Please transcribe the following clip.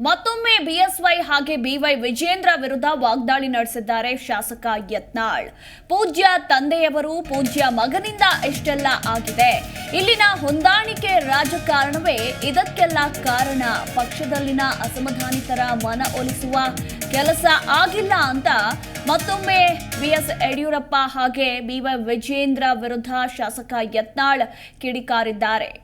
ಮತ್ತೊಮ್ಮೆ ಬಿಎಸ್ವೈ ಹಾಗೆ ಬಿವೈ ವಿಜೇಂದ್ರ ವಿರುದ್ಧ ವಾಗ್ದಾಳಿ ನಡೆಸಿದ್ದಾರೆ ಶಾಸಕ ಯತ್ನಾಳ್. ಪೂಜ್ಯ ತಂದೆಯವರು ಪೂಜ್ಯ ಮಗನಿಂದ ಇಷ್ಟೆಲ್ಲ ಆಗಿದೆ. ಇಲ್ಲಿನ ಹೊಂದಾಣಿಕೆ ರಾಜಕಾರಣವೇ ಇದಕ್ಕೆಲ್ಲ ಕಾರಣ. ಪಕ್ಷದಲ್ಲಿನ ಅಸಮಾಧಾನಿತರ ಮನ ಒಲಿಸುವ ಕೆಲಸ ಆಗಿಲ್ಲ ಅಂತ ಮತ್ತೊಮ್ಮೆ ಬಿಎಸ್ ಯಡಿಯೂರಪ್ಪ ಹಾಗೆ ಬಿವೈ ವಿಜೇಂದ್ರ ವಿರುದ್ಧ ಶಾಸಕ ಯತ್ನಾಳ್ ಕಿಡಿಕಾರಿದ್ದಾರೆ.